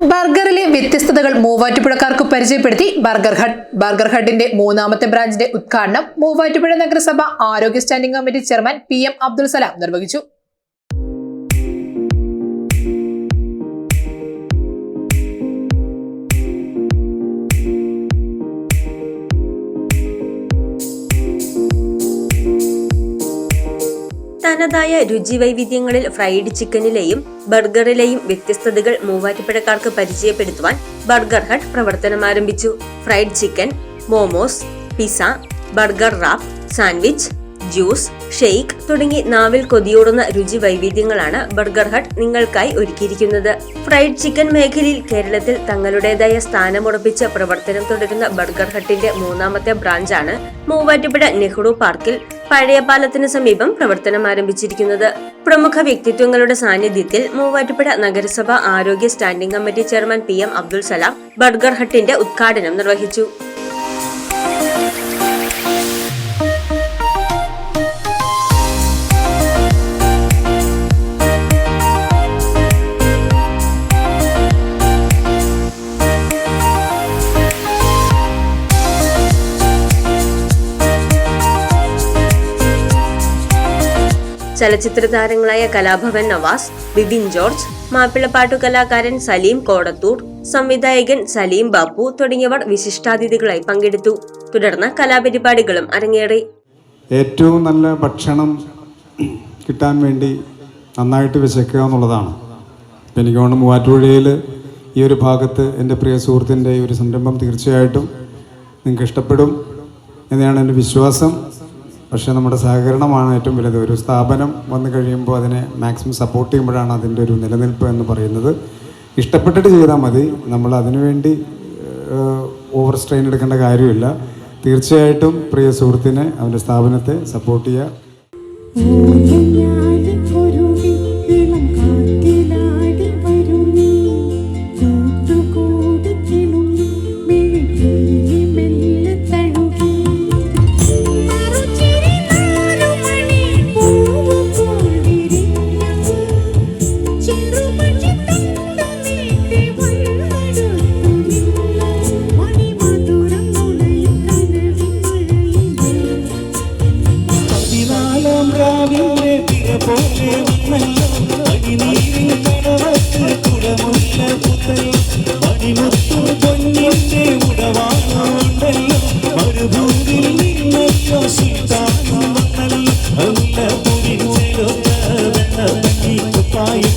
ബർഗറിലെ വ്യത്യസ്തതകൾ മൂവാറ്റുപുഴക്കാർക്ക് പരിചയപ്പെടുത്തി burger hut. Burger ഹട്ടിന്റെ മൂന്നാമത്തെ ബ്രാഞ്ചിന്റെ ഉദ്ഘാടനം മൂവാറ്റുപുഴ നഗരസഭ ആരോഗ്യ standing committee chairman P M Abdul Salam നിർവഹിച്ചു. തനതായ രുചിവൈവിധ്യങ്ങളിൽ ഫ്രൈഡ് ചിക്കനിലെയും ബർഗറിലെയും വ്യത്യസ്തതകൾ മൂവാറ്റുപുഴക്കാർക്ക് പരിചയപ്പെടുത്തുവാൻ ബർഗർ ഹട്ട് പ്രവർത്തനം ആരംഭിച്ചു. Fried chicken momos pizza burger wrap sandwich juice shake തുടങ്ങി നാവിൽ കൊതിയോടുന്ന രുചി വൈവിധ്യങ്ങളാണ് ബർഗർ ഹട്ട് നിങ്ങൾക്കായി ഒരുക്കിയിരിക്കുന്നത്. ഫ്രൈഡ് ചിക്കൻ മേഖലയിൽ കേരളത്തിൽ തങ്ങളുടേതായ സ്ഥാനമുറപ്പിച്ച പ്രവർത്തനം തുടരുന്ന ബർഗർ ഹട്ടിന്റെ മൂന്നാമത്തെ ബ്രാഞ്ചാണ് മൂവാറ്റുപുഴ നെഹ്റു പാർക്കിൽ പഴയ പാലത്തിന് സമീപം പ്രവർത്തനം ആരംഭിച്ചിരിക്കുന്നത്. പ്രമുഖ വ്യക്തിത്വങ്ങളുടെ സാന്നിധ്യത്തിൽ മൂവാറ്റുപുഴ നഗരസഭ ആരോഗ്യ standing committee chairman P M Abdul Salam burger ഹട്ടിന്റെ ഉദ്ഘാടനം നിർവഹിച്ചു. ചലച്ചിത്ര താരങ്ങളായ കലാഭവൻ നവാസ് ബിബിൻ ജോർജ് മാപ്പിളപ്പാട്ടു കലാകാരൻ സലീം കോടത്തൂർ സംവിധായകൻ സലീം ബാപ്പു തുടങ്ങിയവർ വിശിഷ്ടാതിഥികളായി പങ്കെടുത്തു. തുടർന്ന് കലാപരിപാടികളും അരങ്ങേറി. ഏറ്റവും നല്ല ഭക്ഷണം കിട്ടാൻ വേണ്ടി നന്നായിട്ട് വിശക്കുക എന്നുള്ളതാണ്. എനിക്ക് മൂവാറ്റുപുഴയിൽ ഈ ഒരു ഭാഗത്ത് എന്റെ പ്രിയ സുഹൃത്തിന്റെ ഈ ഒരു സംരംഭം തീർച്ചയായിട്ടും നിങ്ങൾക്ക് ഇഷ്ടപ്പെടും എന്നാണ് എന്റെ വിശ്വാസം. പക്ഷേ നമ്മുടെ സഹകരണമാണ് ഏറ്റവും വലുത്. ഒരു സ്ഥാപനം വന്നു കഴിയുമ്പോൾ അതിനെ മാക്സിമം സപ്പോർട്ട് ചെയ്യുമ്പോഴാണ് അതിന്റെ ഒരു നിലനിൽപ്പ് എന്ന് പറയുന്നത്. ഇഷ്ടപ്പെട്ടിട്ട് ചെയ്താൽ മതി. നമ്മൾ അതിനുവേണ്ടി ഓവർ സ്ട്രെയിൻ എടുക്കേണ്ട കാര്യമില്ല. തീർച്ചയായിട്ടും പ്രിയ സുഹൃത്തിനെ അവന്റെ സ്ഥാപനത്തെ സപ്പോർട്ട് ചെയ്യുക. രാവിലെ തിര പോലെ വന്നല്ലോ. അടിനീരിൽ കടവത്ത് കുടമുല്ല പുത്തല്ലോ മണിമുത്തു പൊന്നിന്റെ ഉടവാണുണ്ടല്ലോ. മരുഭൂമിൽ നിന്നല്ലോ സുൽത്താനും വന്നല്ലോ നല്ല പൊടി ചെലുത്ത വെണ്ണ പറ്റി കുപ്പായും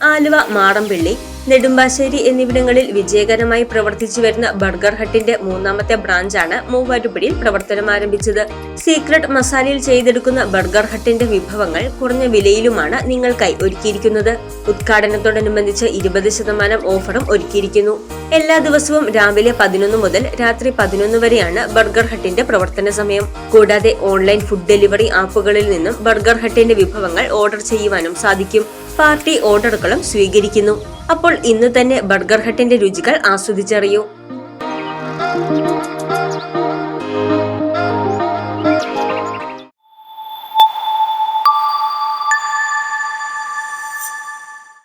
ആലുവ മാടമ്പിള്ളി നെടുമ്പാശ്ശേരി എന്നിവിടങ്ങളിൽ വിജയകരമായി പ്രവർത്തിച്ചു വരുന്ന ബർഗർ ഹട്ടിന്റെ മൂന്നാമത്തെ ബ്രാഞ്ചാണ് മൂവാറ്റുപുഴയിൽ പ്രവർത്തനം ആരംഭിച്ചത്. സീക്രട്ട് മസാലയിൽ ചെയ്തെടുക്കുന്ന ബർഗർ ഹട്ടിന്റെ വിഭവങ്ങൾ കുറഞ്ഞ വിലയിലുമാണ് നിങ്ങൾക്കായി ഒരുക്കിയിരിക്കുന്നത്. ഉദ്ഘാടനത്തോടനുബന്ധിച്ച് ഇരുപത് ശതമാനം ഓഫറും ഒരുക്കിയിരിക്കുന്നു. എല്ലാ ദിവസവും രാവിലെ പതിനൊന്ന് മുതൽ രാത്രി പതിനൊന്ന് വരെയാണ് ബർഗർ ഹട്ടിന്റെ പ്രവർത്തന സമയം. കൂടാതെ ഓൺലൈൻ ഫുഡ് ഡെലിവറി ആപ്പുകളിൽ നിന്നും ബർഗർ ഹട്ടിന്റെ വിഭവങ്ങൾ ഓർഡർ ചെയ്യുവാനും സാധിക്കും. പാർട്ടി ഓർഡറുകളും സ്വീകരിക്കുന്നു. അപ്പോൾ ഇന്ന് തന്നെ ബർഗർ ഹട്ടിന്റെ രുചികൾ ആസ്വദിച്ചറിയൂ.